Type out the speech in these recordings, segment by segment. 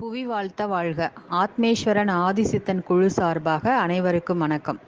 புவி வாழ்த்த வாழ்க. ஆத்மேஸ்வரன் ஆதிசித்தன் குழு சார்பாக அனைவருக்கும் வணக்கம்.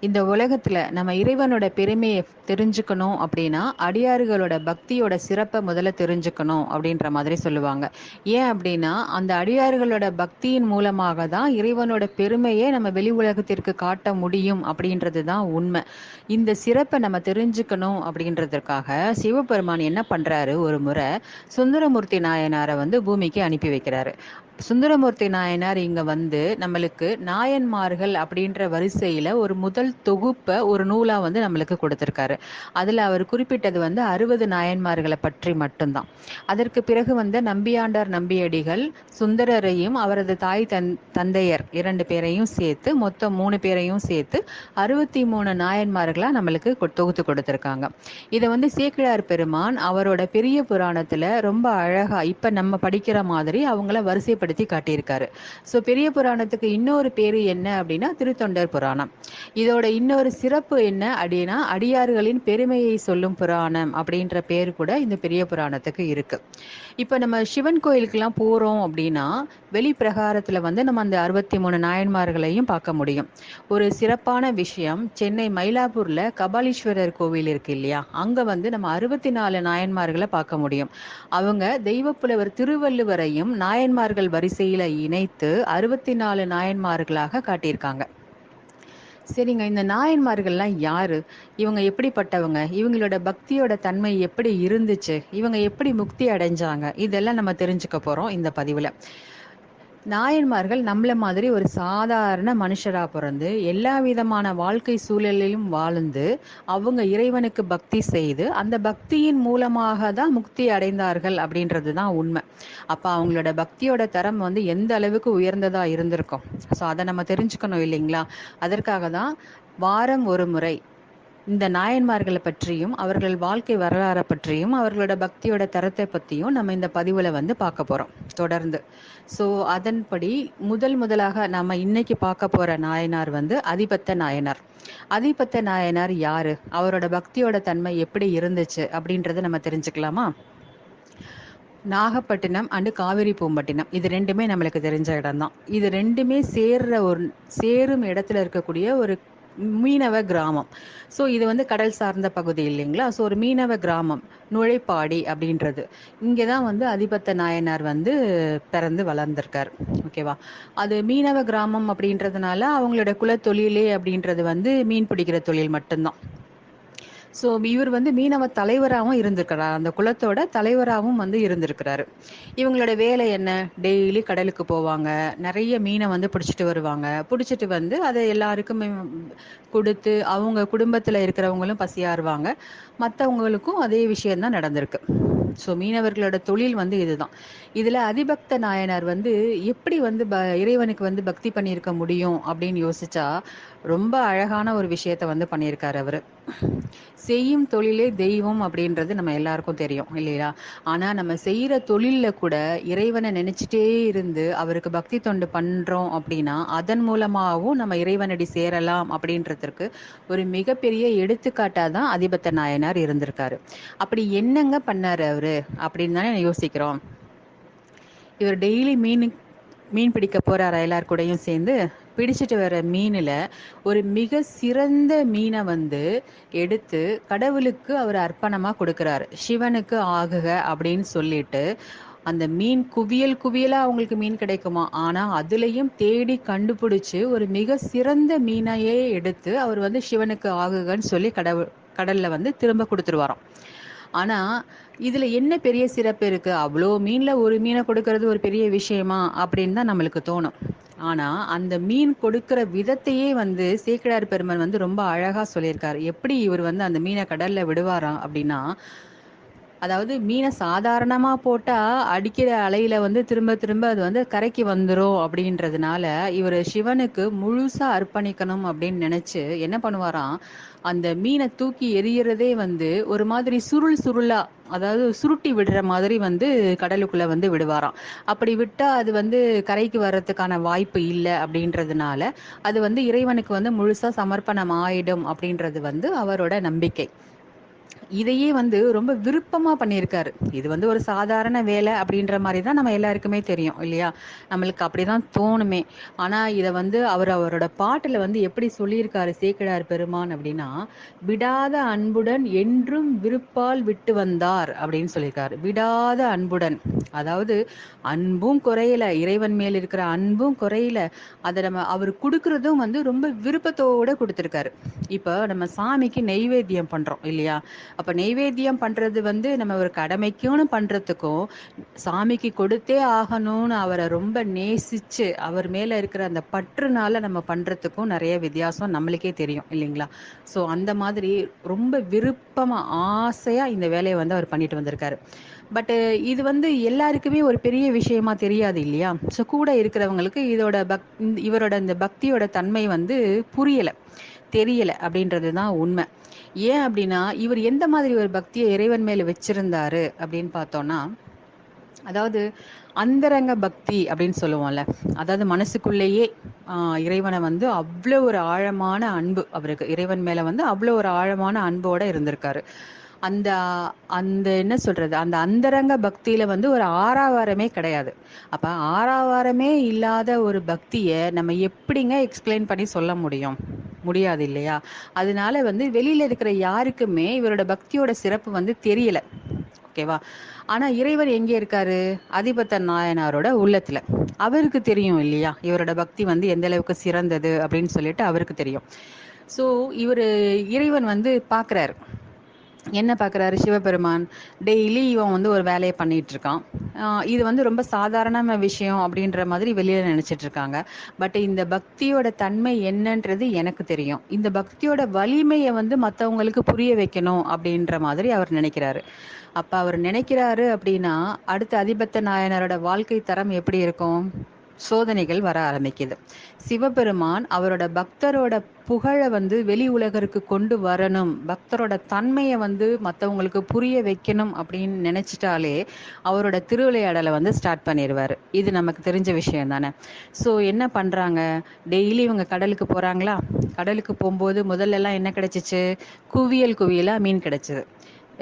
இந்த உலகத்துல நம்ம இறைவனோட பெருமையை தெரிஞ்சுக்கணும் அப்படின்னா அடியாறுகளோட பக்தியோட சிறப்பை முதல்ல தெரிஞ்சுக்கணும் அப்படின்ற மாதிரி சொல்லுவாங்க. ஏன் அப்படின்னா அந்த அடியாறுகளோட பக்தியின் மூலமாக தான் இறைவனோட பெருமையை நம்ம வெளி உலகத்திற்கு காட்ட முடியும் அப்படின்றது தான் உண்மை. இந்த சிறப்பை நம்ம தெரிஞ்சுக்கணும் அப்படின்றதுக்காக சிவபெருமான் என்ன பண்றாரு? ஒரு முறை சுந்தரமூர்த்தி நாயனாரை வந்து பூமிக்கு அனுப்பி வைக்கிறாரு. சுந்தரமூர்த்தி நாயனார் இங்க வந்து நம்மளுக்கு நாயன்மார்கள் அப்படின்ற வரிசையில ஒரு முதல் தொகுப்பை ஒரு நூலா வந்து நம்மளுக்கு கொடுத்திருக்காரு. அதுல அவர் குறிப்பிட்டது வந்து அறுபது நாயன்மார்களை பற்றி மட்டும்தான். அதற்கு பிறகு வந்து நம்பியாண்டார் நம்பியடிகள் சுந்தரரையும் அவரது தாய் தன் தந்தையர் இரண்டு பேரையும் சேர்த்து மொத்தம் மூணு பேரையும் சேர்த்து அறுபத்தி மூணு நாயன்மார்களா நம்மளுக்கு தொகுத்து கொடுத்திருக்காங்க. இதை வந்து சேக்கிழார் பெருமான் அவரோட பெரிய புராணத்துல ரொம்ப அழகா இப்ப நம்ம படிக்கிற மாதிரி அவங்கள வரிசைப்படுத்தி காட்டியிருக்காரு. ஸோ பெரிய புராணத்துக்கு இன்னொரு பேர் என்ன அப்படின்னா திருத்தொண்டர் புராணம். இதோட இன்னொரு சிறப்பு என்ன அப்படின்னா அடியார்களின் பெருமையை சொல்லும் புராணம் அப்படின்ற பேர் கூட இந்த பெரிய புராணத்துக்கு இருக்கு. இப்ப நம்ம சிவன் கோயிலுக்கெல்லாம் போறோம் அப்படின்னா வெளி பிரகாரத்துல வந்து நம்ம அந்த அறுபத்தி மூணு நாயன்மார்களையும் பார்க்க முடியும். ஒரு சிறப்பான விஷயம் சென்னை மயிலாப்பூர்ல கபாலீஸ்வரர் கோவில் இருக்கு இல்லையா? அங்க வந்து நம்ம அறுபத்தி நாலு நாயன்மார்களை பார்க்க முடியும். அவங்க தெய்வப்புலவர் திருவள்ளுவரையும் நாயன்மார்கள் வரிசையில இணைத்து அறுபத்தி நாலு நாயன்மார்களாக காட்டியிருக்காங்க. சரிங்க இந்த நாயன்மார்கள்லாம் யாரு? இவங்க எப்படிப்பட்டவங்க? இவங்களோட பக்தியோட தன்மை எப்படி இருந்துச்சு? இவங்க எப்படி முக்தி அடைஞ்சாங்க? இதெல்லாம் நம்ம தெரிஞ்சுக்க போறோம் இந்த பதிவுல. நாயன்மார்கள் நம்மள மாதிரி ஒரு சாதாரண மனுஷராக பிறந்து எல்லா விதமான வாழ்க்கை சூழலிலும் வாழ்ந்து அவங்க இறைவனுக்கு பக்தி செய்து அந்த பக்தியின் மூலமாக தான் முக்தி அடைந்தார்கள் அப்படின்றது தான் உண்மை. அப்போ அவங்களோட பக்தியோட தரம் வந்து எந்த அளவுக்கு உயர்ந்ததாக இருந்திருக்கும்? ஸோ அதை நம்ம தெரிஞ்சுக்கணும் இல்லைங்களா? அதற்காக தான் வாரம் ஒரு முறை இந்த நாயன்மார்களை பற்றியும் அவர்கள் வாழ்க்கை வரலாறை பற்றியும் அவர்களோட பக்தியோட தரத்தை பற்றியும் நம்ம இந்த பதிவில் வந்து பார்க்க போகிறோம் தொடர்ந்து. ஸோ அதன்படி முதல் முதலாக நம்ம இன்னைக்கு பார்க்க போகிற நாயனார் வந்து அதிபத்த நாயனார். அதிபத்த நாயனார் யாரு? அவரோட பக்தியோட தன்மை எப்படி இருந்துச்சு அப்படின்றத நம்ம தெரிஞ்சுக்கலாமா? நாகப்பட்டினம் அண்டு காவிரி பூம்பட்டினம். இது ரெண்டுமே நம்மளுக்கு தெரிஞ்ச இடம் தான் இது ரெண்டுமே சேர்ற ஒரு சேரும் இடத்துல இருக்கக்கூடிய ஒரு மீனவ கிராமம். ஸோ இது வந்து கடல் சார்ந்த பகுதி இல்லைங்களா? ஸோ ஒரு மீனவ கிராமம் நுழைப்பாடி அப்படின்றது. இங்கே தான் வந்து அதிபத்த நாயனார் வந்து பிறந்து வளர்ந்திருக்கார். ஓகேவா அது மீனவ கிராமம் அப்படின்றதுனால அவங்களோட குலத்தொழிலே அப்படின்றது வந்து மீன் பிடிக்கிற தொழில் மட்டும்தான். ஸோ இவர் வந்து மீனவ தலைவராகவும் இருந்திருக்கிறார். அந்த குலத்தோட தலைவராகவும் வந்து இருந்திருக்கிறாரு. இவங்களோட வேலை என்ன? டெய்லி கடலுக்கு போவாங்க. நிறைய மீனை வந்து பிடிச்சிட்டு வருவாங்க. பிடிச்சிட்டு வந்து அதை எல்லாருக்குமே கொடுத்து அவங்க குடும்பத்தில் இருக்கிறவங்களும் பசியாறுவாங்க. மற்றவங்களுக்கும் அதே விஷயம்தான் நடந்திருக்கு. ஸோ மீனவர்களோட தொழில் வந்து இதுதான். இதில் அதிபக்த நாயனார் வந்து எப்படி வந்து ப இறைவனுக்கு வந்து பக்தி பண்ணியிருக்க முடியும் அப்படின்னு யோசிச்சா ரொம்ப அழகான ஒரு விஷயத்த வந்து பண்ணியிருக்காரு அவர். செய்யும் தொழிலே தெய்வம் அப்படின்றது நம்ம எல்லாருக்கும் தெரியும் இல்லையா? ஆனா நம்ம செய்யற தொழிலில் கூட இறைவனை நினைச்சிட்டே இருந்து அவருக்கு பக்தி தொண்டு பண்றோம் அப்படின்னா அதன் மூலமாகவும் நம்ம இறைவனடி சேரலாம் அப்படின்றதுக்கு ஒரு மிகப்பெரிய எடுத்துக்காட்டாக தான் அதிபத்த நாயனார் இருந்திருக்காரு. அப்படி என்னங்க பண்ணாரு அவர்? அப்படின்னு தானே யோசிக்கிறோம். இவர் டெய்லி மீன் மீன் பிடிக்க போகிறார் எல்லார் கூடயும் சேர்ந்து? பிடிச்சிட்டு வர மீனில் ஒரு மிக சிறந்த மீனை வந்து எடுத்து கடவுளுக்கு அவர் அர்ப்பணமாக கொடுக்குறாரு. சிவனுக்கு ஆகுக அப்படின்னு சொல்லிட்டு அந்த மீன் குவியல் குவியலாக அவங்களுக்கு மீன் கிடைக்குமா? ஆனால் அதுலேயும் தேடி கண்டுபிடிச்சி ஒரு மிக சிறந்த மீனையே எடுத்து அவர் வந்து சிவனுக்கு ஆகுகன்னு சொல்லி கடவுள் கடலில் வந்து திரும்ப கொடுத்துருவாராம். ஆனால் இதுல என்ன பெரிய சிறப்பு இருக்கு? அவ்வளோ மீன்ல ஒரு மீனை கொடுக்கறது ஒரு பெரிய விஷயமா அப்படின்னு தான் நம்மளுக்கு தோணும். ஆனா அந்த மீன் கொடுக்கிற விதத்தையே வந்து சீக்கிரார் பெருமன் வந்து ரொம்ப அழகா சொல்லியிருக்காரு. எப்படி இவர் வந்து அந்த மீனை கடல்ல விடுவாராம் அப்படின்னா அதாவது மீனை சாதாரணமா போட்டா அடிக்கிற அலையில வந்து திரும்ப திரும்ப அது வந்து கரைக்கு வந்துடும் அப்படின்றதுனால இவர் சிவனுக்கு முழுசா அர்ப்பணிக்கணும் அப்படின்னு நினைச்சு என்ன பண்ணுவாராம்? அந்த மீனை தூக்கி எரியறதே வந்து ஒரு மாதிரி சுருள் சுருளா அதாவது சுருட்டி விடுற மாதிரி வந்து கடலுக்குள்ள வந்து விடுவாராம். அப்படி விட்டா அது வந்து கரைக்கு வர்றதுக்கான வாய்ப்பு இல்லை அப்படின்றதுனால அது வந்து இறைவனுக்கு வந்து முழுசா சமர்ப்பணம் ஆயிடும் அப்படின்றது வந்து அவரோட நம்பிக்கை. இதையே வந்து ரொம்ப விருப்பமாக பண்ணியிருக்காரு. இது வந்து ஒரு சாதாரண வேலை அப்படின்ற மாதிரி தான் நம்ம எல்லாருக்குமே தெரியும் இல்லையா? நம்மளுக்கு அப்படிதான் தோணுமே. ஆனால் இதை வந்து அவர் அவரோட பாட்டில் வந்து எப்படி சொல்லியிருக்காரு சேக்கிழார் பெருமான் அப்படின்னா விடாத அன்புடன் என்றும் விருப்பால் விட்டு வந்தார் அப்படின்னு சொல்லியிருக்காரு. விடாத அன்புடன். அதாவது அன்பும் குறையல. இறைவன் மேல் இருக்கிற அன்பும் குறையல. அதை நம்ம அவர் கொடுக்கறதும் வந்து ரொம்ப விருப்பத்தோட கொடுத்துருக்காரு. இப்போ நம்ம சாமிக்கு நெய்வேத்தியம் பண்ணுறோம் இல்லையா? அப்ப நெய்வேத்தியம் பண்றது வந்து நம்ம ஒரு கடமைக்குன்னு பண்றதுக்கும் சாமிக்கு கொடுத்தே ஆகணும்னு அவரை ரொம்ப நேசிச்சு அவர் மேல இருக்கிற அந்த பற்றுனால நம்ம பண்றதுக்கும் நிறைய வித்தியாசம் நம்மளுக்கே தெரியும் இல்லைங்களா? ஸோ அந்த மாதிரி ரொம்ப விருப்பமா ஆசையா இந்த வேலையை வந்து அவர் பண்ணிட்டு வந்திருக்காரு. பட்டு இது வந்து எல்லாருக்குமே ஒரு பெரிய விஷயமா தெரியாது இல்லையா? ஸோ கூட இருக்கிறவங்களுக்கு இதோட பக் இவரோட இந்த பக்தியோட தன்மை வந்து புரியலை தெரியலை அப்படின்றது தான் உண்மை. ஏன் அப்படின்னா இவர் எந்த மாதிரி ஒரு பக்தியை இறைவன் மேல வச்சிருந்தாரு அப்படின்னு பார்த்தோம்னா அதாவது அந்தரங்க பக்தி அப்படின்னு சொல்லுவோம்ல அதாவது மனசுக்குள்ளேயே இறைவனை வந்து அவ்வளோ ஒரு ஆழமான அன்பு அவருக்கு இறைவன் மேல வந்து அவ்வளோ ஒரு ஆழமான அன்போட இருந்திருக்காரு. அந்த அந்த என்ன சொல்றது? அந்த அந்தரங்க பக்தியில வந்து ஒரு ஆறாவாரமே கிடையாது. அப்ப ஆறாவாரமே இல்லாத ஒரு பக்தியை நம்ம எப்படிங்க எக்ஸ்பிளைன் பண்ணி சொல்ல முடியும்? முடியாது இல்லையா? அதனால வந்து வெளியில இருக்கிற யாருக்குமே இவரோட பக்தியோட சிறப்பு வந்து தெரியல. ஓகேவா? ஆனா இறைவர் எங்க இருக்காரு? அதிபத்த நாயனாரோட உள்ளத்துல. அவருக்கு தெரியும் இல்லையா? இவரோட பக்தி வந்து எந்த அளவுக்கு சிறந்தது அப்படின்னு சொல்லிட்டு அவருக்கு தெரியும். ஸோ இவர் இறைவன் வந்து பார்க்குறாரு என்ன பார்க்குறாரு சிவபெருமான்? டெய்லி இவன் வந்து ஒரு வேலையை பண்ணிட்டு இருக்கான் இது வந்து ரொம்ப சாதாரண விஷயம் அப்படின்ற மாதிரி வெளியில நினைச்சிட்டு இருக்காங்க பட் இந்த பக்தியோட தன்மை என்னன்றது எனக்கு தெரியும். இந்த பக்தியோட வலிமையை வந்து மற்றவங்களுக்கு புரிய வைக்கணும் அப்படின்ற மாதிரி அவர் நினைக்கிறாரு. அப்ப அவர் நினைக்கிறாரு அப்படின்னா அடுத்த அதிபத்த நாயனரோட வாழ்க்கை தரம் எப்படி இருக்கும்? சோதனைகள் வர ஆரம்பிக்குது. சிவபெருமான் அவரோட பக்தரோட புகழை வந்து வெளி உலகருக்கு கொண்டு வரணும். பக்தரோட தன்மையை வந்து மற்றவங்களுக்கு புரிய வைக்கணும் அப்படின்னு நினைச்சிட்டாலே அவரோட திருவிளையாடலை வந்து ஸ்டார்ட் பண்ணிடுவாரு இது நமக்கு தெரிஞ்ச விஷயம் தானே. ஸோ என்ன பண்றாங்க? டெய்லி இவங்க கடலுக்கு போறாங்களா? கடலுக்கு போகும்போது முதல்ல எல்லாம் என்ன கிடைச்சிச்சு? குவியல் குவியலா மீன் கிடைச்சிது.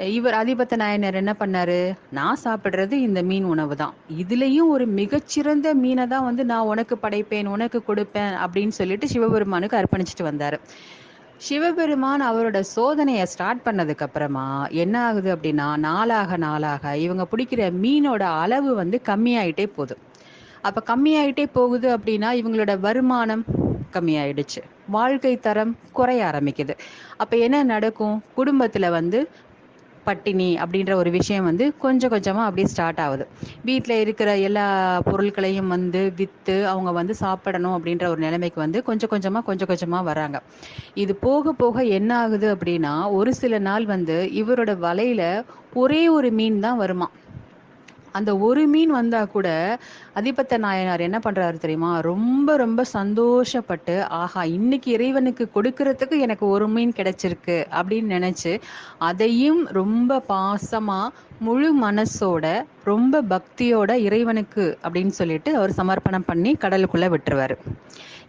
இவர் அதிபத்த நாயனர் என்ன பண்ணாரு? நான் சாப்பிடுறது இந்த மீன் உணவு தான். இதுலயும் ஒரு மிகச்சிறந்த மீனை தான் வந்து நான் உனக்கு படைப்பேன் உனக்கு கொடுப்பேன் அப்படின்னு சொல்லிட்டு சிவபெருமானுக்கு அர்ப்பணிச்சுட்டு வந்தாரு. சிவபெருமான் அவரோட சோதனையை ஸ்டார்ட் பண்ணதுக்கு அப்புறமா என்ன ஆகுது அப்படின்னா நாளாக நாளாக இவங்க பிடிக்கிற மீனோட அளவு வந்து கம்மியாயிட்டே போகுது. அப்ப கம்மியாயிட்டே போகுது அப்படின்னா இவங்களோட வருமானம் கம்மியாயிடுச்சு. வாழ்க்கை தரம் குறைய ஆரம்பிக்குது. அப்ப என்ன நடக்கும்? குடும்பத்துல வந்து பட்டினி அப்படின்ற ஒரு விஷயம் வந்து கொஞ்சம் கொஞ்சமாக அப்படியே ஸ்டார்ட் ஆகுது. வீட்டில் இருக்கிற எல்லா பொருட்களையும் வந்து விற்று அவங்க வந்து சாப்பிடணும் அப்படின்ற ஒரு நிலைமைக்கு வந்து கொஞ்சம் கொஞ்சமாக கொஞ்சம் கொஞ்சமாக வராங்க இது போக போக என்ன ஆகுது அப்படின்னா ஒரு சில நாள் வந்து இவரோட வலையில் ஒரே ஒரு மீன் தான் வருமா அந்த ஒரு மீன் வந்தா கூட அதிபத்த நாயனார் என்ன பண்றாரு தெரியுமா? ரொம்ப ரொம்ப சந்தோஷப்பட்டு ஆஹா இன்னைக்கு இறைவனுக்கு கொடுக்கறதுக்கு எனக்கு ஒரு மீன் கிடைச்சிருக்கு அப்படின்னு நினைச்சு அதையும் ரொம்ப பாசமா முழு மனசோட ரொம்ப பக்தியோட இறைவனுக்கு அப்படின்னு சொல்லிட்டு அவர் சமர்ப்பணம் பண்ணி கடலுக்குள்ள விட்டுருவாரு.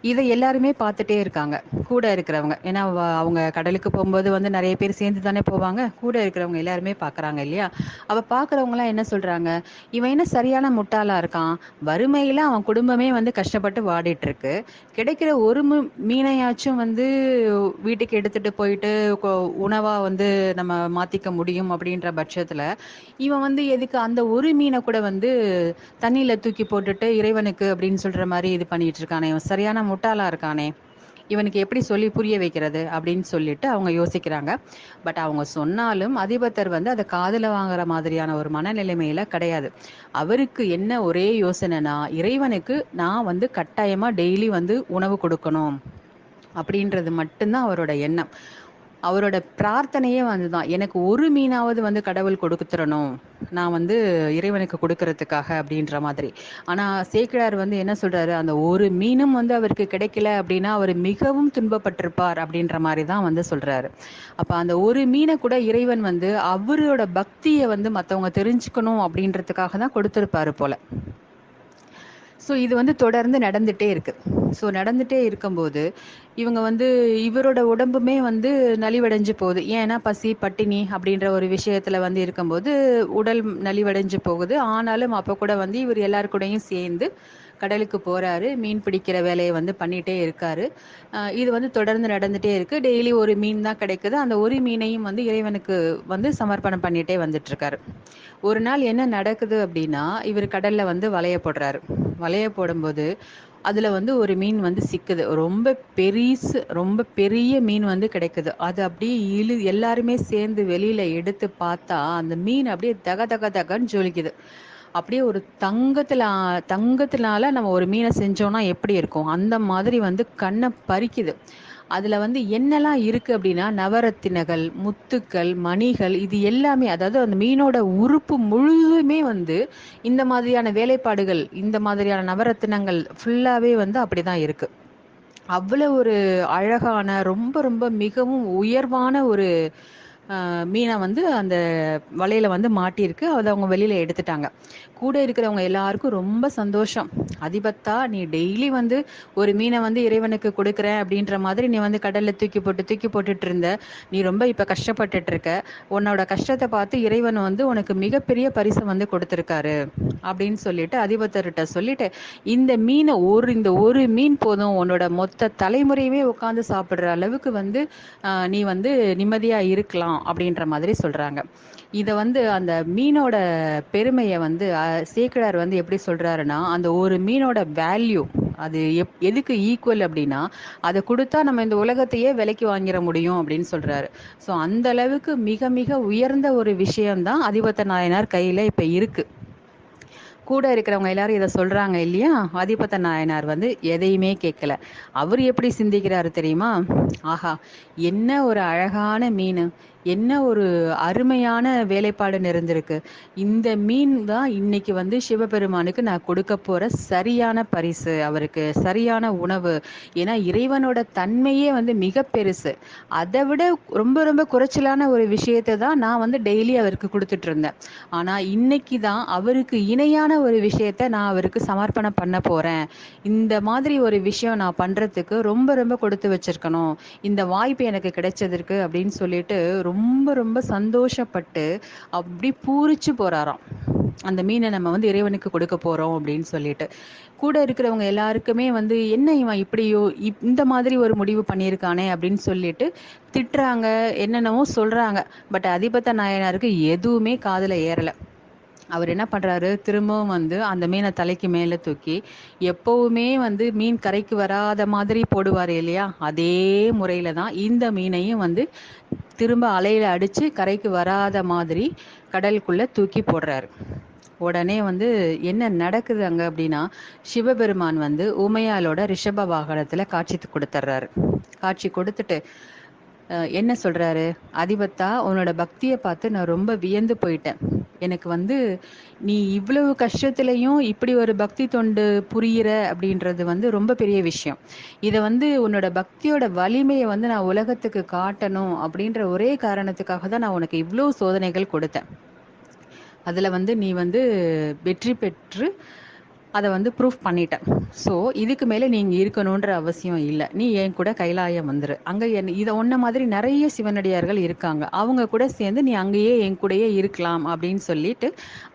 இதை எல்லாருமே பார்த்துட்டே இருக்காங்க. கூட இருக்கிறவங்க. ஏன்னா அவங்க கடலுக்கு போகும்போது வந்து நிறைய பேர் சேர்ந்து தானே போவாங்க. கூட இருக்கிறவங்க எல்லாருமே பார்க்குறாங்க இல்லையா? அவள் பார்க்குறவங்களாம் என்ன சொல்கிறாங்க இவன் என்ன சரியான முட்டாளாக இருக்கான்? வறுமையில் அவன் குடும்பமே வந்து கஷ்டப்பட்டு வாடிட்டு இருக்கு கிடைக்கிற ஒரு மீனையாச்சும் வந்து வீட்டுக்கு எடுத்துகிட்டு போயிட்டு கொ- வந்து நம்ம மாத்திக்க முடியும் அப்படின்ற பட்சத்தில் இவன் வந்து எதுக்கு அந்த ஒரு மீனை கூட வந்து தண்ணியில் தூக்கி போட்டுட்டு இறைவனுக்கு அப்படின்னு சொல்கிற மாதிரி இது பண்ணிட்டு இருக்கானே. இவன் சரியான முட்டாளா இருக்கானே. இவனுக்கு எப்படி சொல்லி புரிய வைக்கிறது அப்படின்னு சொல்லிட்டு அவங்க யோசிக்கிறாங்க. பட் அவங்க சொன்னாலும் அதிபத்தர் வந்து அதை காதல வாங்குற மாதிரியான ஒரு மனநிலைமையில கிடையாது. அவருக்கு என்ன ஒரே யோசனைனா இறைவனுக்கு நான் வந்து கட்டாயமா டெய்லி வந்து உணவு கொடுக்கணும். அப்படின்றது மட்டும்தான் அவரோட எண்ணம். அவரோட பிரார்த்தனையே வந்துதான். எனக்கு ஒரு மீனாவது வந்து கடவுள் கொடுத்துறணும் நான் வந்து இறைவனுக்கு கொடுக்கறதுக்காக அப்படின்ற மாதிரி. ஆனா சேக்கிழார் வந்து என்ன சொல்றாரு? அந்த ஒரு மீனும் வந்து அவருக்கு கிடைக்கல அப்படின்னா அவர் மிகவும் துன்பப்பட்டிருப்பார் அப்படின்ற மாதிரி தான் வந்து சொல்றாரு. அப்ப அந்த ஒரு மீனை கூட இறைவன் வந்து அவரோட பக்தியை வந்து மத்தவங்க தெரிஞ்சுக்கணும் அப்படின்றதுக்காக தான் கொடுத்திருப்பாரு போல. ஸோ இது வந்து தொடர்ந்து நடந்துகிட்டே இருக்கு. ஸோ நடந்துகிட்டே இருக்கும்போது இவங்க வந்து இவரோட உடம்புமே வந்து நலிவடைஞ்சு போகுது. ஏன்னா பசி பட்டினி அப்படின்ற ஒரு விஷயத்துல வந்து இருக்கும்போது உடல் நலிவடைஞ்சு போகுது. ஆனாலும் அப்போ கூட வந்து இவர் எல்லாருக்கூடையும் கூடயும் சேர்ந்து கடலுக்கு போறாரு. மீன் பிடிக்கிற வேலையை வந்து பண்ணிட்டே இருக்காரு. இது வந்து தொடர்ந்து நடந்துட்டே இருக்கு. டெய்லி ஒரு மீன் தான் கிடைக்குது. அந்த ஒரு மீனையும் வந்து இறைவனுக்கு வந்து சமர்ப்பணம் பண்ணிட்டே வந்துட்டு இருக்காரு. ஒரு நாள் என்ன நடக்குது அப்படின்னா இவர் கடல்ல வந்து வலைய போடுறாரு. வலைய போடும்போது அதில் வந்து ஒரு மீன் வந்து சிக்குது. ரொம்ப பெரிசு ரொம்ப பெரிய மீன் வந்து கிடைக்குது. அது அப்படியே இழு எல்லாருமே சேர்ந்து வெளியில் எடுத்து பார்த்தா அந்த மீன் அப்படியே தக தக தகன்னு ஜொலிக்குது. அப்படியே ஒரு தங்கத்தில் தங்கத்தினால நம்ம ஒரு மீனை செஞ்சோம்னா எப்படி இருக்கும்? அந்த மாதிரி வந்து கண்ணை பறிக்குது. அதில் வந்து என்னெல்லாம் இருக்குது அப்படின்னா நவரத்தினங்கள் முத்துக்கள் மணிகள் இது எல்லாமே அதாவது அந்த மீனோட உறுப்பு முழுதுமே வந்து இந்த மாதிரியான வேலைப்பாடுகள் இந்த மாதிரியான நவரத்தினங்கள் ஃபுல்லாகவே வந்து அப்படிதான் இருக்குது அவ்வளோ ஒரு அழகான ரொம்ப ரொம்ப மிகவும் உயர்வான ஒரு மீனை வந்து அந்த வலையில வந்து மாட்டியிருக்கு. அதை அவங்க வெளியில எடுத்துட்டாங்க. கூட இருக்கிறவங்க எல்லாருக்கும் ரொம்ப சந்தோஷம். அதிபத்தா நீ டெய்லி வந்து ஒரு மீனை வந்து இறைவனுக்கு கொடுக்குறேன் அப்படின்ற மாதிரி நீ வந்து கடல்ல தூக்கி போட்டு தூக்கி போட்டுட்டு இருந்த. நீ ரொம்ப இப்ப கஷ்டப்பட்டுட்டு இருக்க. உன்னோட கஷ்டத்தை பார்த்து இறைவன் வந்து உனக்கு மிகப்பெரிய பரிசு வந்து கொடுத்துருக்காரு அப்படின்னு சொல்லிட்டு அதிபத்தர்கிட்ட சொல்லிட்டு இந்த மீனை ஒரு இந்த ஒரு மீன் போதும். உன்னோட மொத்த தலைமுறையுமே உட்காந்து சாப்பிடுற அளவுக்கு வந்து நீ வந்து நிம்மதியா இருக்கலாம் அப்படின்ற மாதிரி சொல்றாங்க. இதை வந்து அந்த மீனோட பெருமையை வந்து சேக்கடார் வந்து எப்படி சொல்கிறாருன்னா அந்த ஒரு மீனோட வேல்யூ அது எப் எதுக்கு ஈக்குவல் அப்படின்னா அதை கொடுத்தா நம்ம இந்த உலகத்தையே விலைக்கு வாங்கிட முடியும் அப்படின்னு சொல்கிறாரு ஸோ அந்த அளவுக்கு மிக மிக உயர்ந்த ஒரு விஷயம்தான் அதிபத்த நாயனார் கையில் இப்போ இருக்குது கூட இருக்கிறவங்க எல்லாரும் இதை சொல்றாங்க இல்லையா? ஆதிபத்த நாயனார் வந்து எதையுமே கேட்கல. அவர் எப்படி சிந்திக்கிறாரு தெரியுமா? ஆஹா என்ன ஒரு அழகான மீன். என்ன ஒரு அருமையான வேலைப்பாடு நிறைந்திருக்கு. இந்த மீன் தான் இன்னைக்கு வந்து சிவபெருமானுக்கு நான் கொடுக்க போற சரியான பரிசு. அவருக்கு சரியான உணவு. ஏன்னா இறைவனோட தன்மையே வந்து மிக பெருசு. அதை விட ரொம்ப ரொம்ப குறைச்சலான ஒரு விஷயத்தை தான் நான் வந்து டெய்லி அவருக்கு கொடுத்துட்டு இருந்தேன். ஆனா இன்னைக்கு தான் அவருக்கு இணையான ஒரு விஷயத்த நான் அவருக்கு சமர்ப்பணம் பண்ண போறேன். இந்த மாதிரி ஒரு விஷயம் நான் பண்றதுக்கு ரொம்ப ரொம்ப கொடுத்து வச்சிருக்கணும். இந்த வாய்ப்பு எனக்கு கிடைச்சதற்கு அப்படின்னு சொல்லிட்டு ரொம்ப ரொம்ப சந்தோஷப்பட்டு அப்படி பூரிச்சு போறாராம். அந்த மீனை நம்ம வந்து இறைவனுக்கு கொடுக்க போறோம் அப்படின்னு சொல்லிட்டு. கூட இருக்கிறவங்க எல்லாருக்குமே வந்து என்ன இவன் இப்படியோ இப்- இந்த மாதிரி ஒரு முடிவு பண்ணியிருக்கானே? அப்படின்னு சொல்லிட்டு திட்டுறாங்க என்னென்னவோ சொல்றாங்க. பட் அதிபத்த நாயனாருக்கு எதுவுமே காதல ஏறலை. அவர் என்ன பண்ணுறாரு திரும்பவும் வந்து அந்த மீனை தலைக்கு மேலே தூக்கி எப்போவுமே வந்து மீன் கரைக்கு வராத மாதிரி போடுவார் இல்லையா? அதே முறையில் தான் இந்த மீனையும் வந்து திரும்ப அலையில் அடித்து கரைக்கு வராத மாதிரி கடலுக்குள்ளே தூக்கி போடுறாரு. உடனே வந்து என்ன நடக்குது அங்கே அப்படின்னா சிவபெருமான் வந்து உமையாலோட ரிஷப வாகனத்தில் காட்சி கொடுத்துட்றாரு காட்சி கொடுத்துட்டு என்ன சொல்றாரு? அதிபத்தா உன்னோட பக்தியை பார்த்து நான் ரொம்ப வியந்து போயிட்டேன். எனக்கு வந்து நீ இவ்வளவு கஷ்டத்துலயும் இப்படி ஒரு பக்தி தொண்டு புரியிற? அப்படின்றது வந்து ரொம்ப பெரிய விஷயம். இதை வந்து உன்னோட பக்தியோட வலிமையை வந்து நான் உலகத்துக்கு காட்டணும் அப்படின்ற ஒரே காரணத்துக்காக தான் நான் உனக்கு இவ்வளவு சோதனைகள் கொடுத்தேன். அதுல வந்து நீ வந்து வெற்றி பெற்று அதை வந்து ப்ரூஃப் பண்ணிட்டேன் ஸோ இதுக்கு மேலே நீங்கள் இருக்கணுன்ற அவசியம் இல்லை. நீ என் கூட கைலாயம் வந்துரு அங்கே என் இதை ஒன்ன மாதிரி நிறைய சிவனடியார்கள் இருக்காங்க. அவங்க கூட சேர்ந்து நீ அங்கேயே என் கூடயே இருக்கலாம் அப்படின்னு சொல்லிட்டு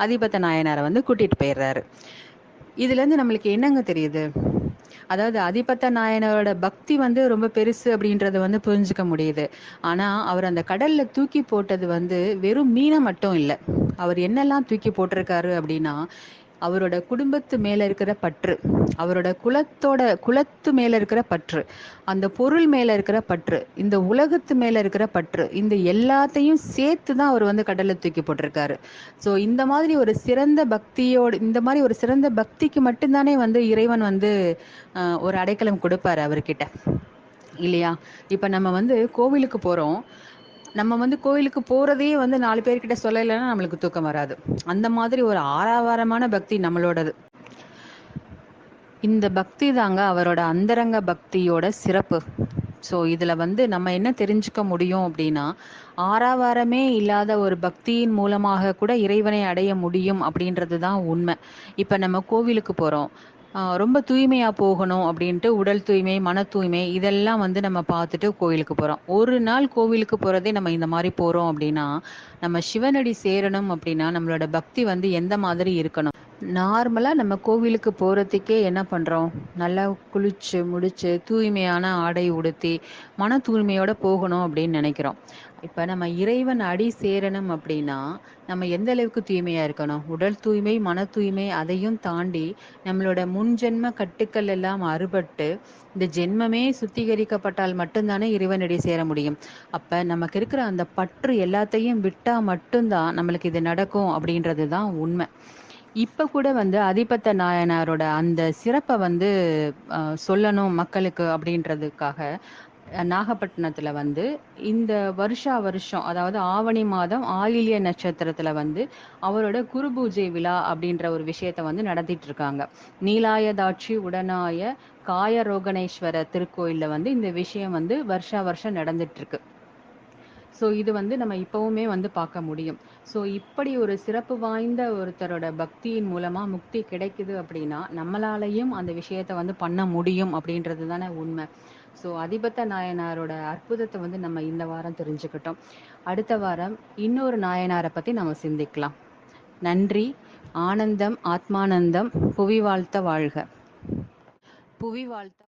அதிபத்த நாயனாரை வந்து கூட்டிகிட்டு போயிடுறாரு. இதுலேருந்து நம்மளுக்கு என்னங்க தெரியுது? அதாவது அதிபத்த நாயனரோட பக்தி வந்து ரொம்ப பெருசு அப்படின்றத வந்து புரிஞ்சுக்க முடியுது. ஆனா அவர் அந்த கடல்ல தூக்கி போட்டது வந்து வெறும் மீனை மட்டும் இல்லை. அவர் என்னெல்லாம் தூக்கி போட்டிருக்காரு அப்படின்னா அவரோட குடும்பத்து மேல இருக்கிற பற்று அவரோட குலத்தோட குலத்து மேல இருக்கிற பற்று அந்த பொருள் மேல இருக்கிற பற்று இந்த உலகத்து மேல இருக்கிற பற்று இந்த எல்லாத்தையும் சேர்த்து தான் அவர் வந்து கடல்ல தூக்கி போட்டிருக்காரு. ஸோ இந்த மாதிரி ஒரு சிறந்த பக்தியோட இந்த மாதிரி ஒரு சிறந்த பக்திக்கு மட்டும்தானே வந்து இறைவன் வந்து ஒரு அடைக்கலம் கொடுப்பாரு அவர்கிட்ட. இல்லையா? இப்ப நம்ம வந்து கோவிலுக்கு போறோம். நம்ம வந்து கோயிலுக்கு போறதே வந்து நாலு பேர்கிட்ட சொல்லலைன்னா நம்மளுக்கு தூக்கம் வராது. அந்த மாதிரி ஒரு ஆறாவாரமான பக்தி நம்மளோடது. இந்த பக்தி தாங்க அவரோட அந்தரங்க பக்தியோட சிறப்பு. ஸோ இதுல வந்து நம்ம என்ன தெரிஞ்சுக்க முடியும் அப்படின்னா ஆறாவாரமே இல்லாத ஒரு பக்தியின் மூலமாக கூட இறைவனை அடைய முடியும் அப்படின்றது தான் உண்மை. இப்ப நம்ம கோவிலுக்கு போறோம். ரொம்ப தூய்மையாக போகணும் அப்படின்ட்டு உடல் தூய்மை மன தூய்மை இதெல்லாம் வந்து நம்ம பார்த்துட்டு கோவிலுக்கு போகிறோம் ஒரு நாள் கோவிலுக்கு போகிறதே நம்ம இந்த மாதிரி போகிறோம் அப்படின்னா நம்ம சிவனடி சேரணும் அப்படின்னா நம்மளோட பக்தி வந்து எந்த மாதிரி இருக்கணும்? நார்மலாக நம்ம கோவிலுக்கு போகிறதுக்கே என்ன பண்ணுறோம் நல்லா குளிச்சு முடிச்சு தூய்மையான ஆடை உடுத்தி மன தூய்மையோட போகணும் அப்படின்னு நினைக்கிறோம். இப்போ நம்ம இறைவன் அடி சேரணும் அப்படின்னா நம்ம எந்த அளவுக்கு தூய்மையாக இருக்கணும்? உடல் தூய்மை மன தூய்மை அதையும் தாண்டி நம்மளோட முன் ஜென்ம கட்டுக்கள் எல்லாம் அறுபட்டு இந்த ஜென்மமே சுத்திகரிக்கப்பட்டால் மட்டும்தானே இறைவனடி சேர முடியும். அப்போ நமக்கு இருக்கிற அந்த பற்று எல்லாத்தையும் விட்டால் மட்டும்தான் நம்மளுக்கு இது நடக்கும் அப்படின்றது தான் உண்மை. இப்போ கூட வந்து அதிபத்த நாயனாரோட அந்த சிறப்பை வந்து சொல்லணும் மக்களுக்கு அப்படின்றதுக்காக நாகப்பட்டினத்தில் வந்து இந்த வருஷா வருஷம் அதாவது ஆவணி மாதம் ஆயிலிய நட்சத்திரத்தில் வந்து அவரோட குரு பூஜை விழா அப்படின்ற ஒரு விஷயத்த வந்து நடத்திட்டு இருக்காங்க. நீலாயதாட்சி உடனாய காயரோகணேஸ்வர திருக்கோயிலில் வந்து இந்த விஷயம் வந்து வருஷா வருஷம் நடந்துட்டு இருக்கு. ஸோ இது வந்து நம்ம இப்போவுமே வந்து பார்க்க முடியும். ஸோ இப்படி ஒரு சிறப்பு வாய்ந்த ஒருத்தரோட பக்தியின் மூலமாக முக்தி கிடைக்குது அப்படின்னா நம்மளாலையும் அந்த விஷயத்த வந்து பண்ண முடியும் அப்படின்றது தானே உண்மை. ஸோ அதிபத்த நாயனாரோட அற்புதத்தை வந்து நம்ம இந்த வாரம் தெரிஞ்சுக்கிட்டோம். அடுத்த வாரம் இன்னொரு நாயனாரை பற்றி நம்ம சிந்திக்கலாம். நன்றி ஆனந்தம் ஆத்மானந்தம் புவி வாழ்த்த வாழ்க. புவி வாழ்த்த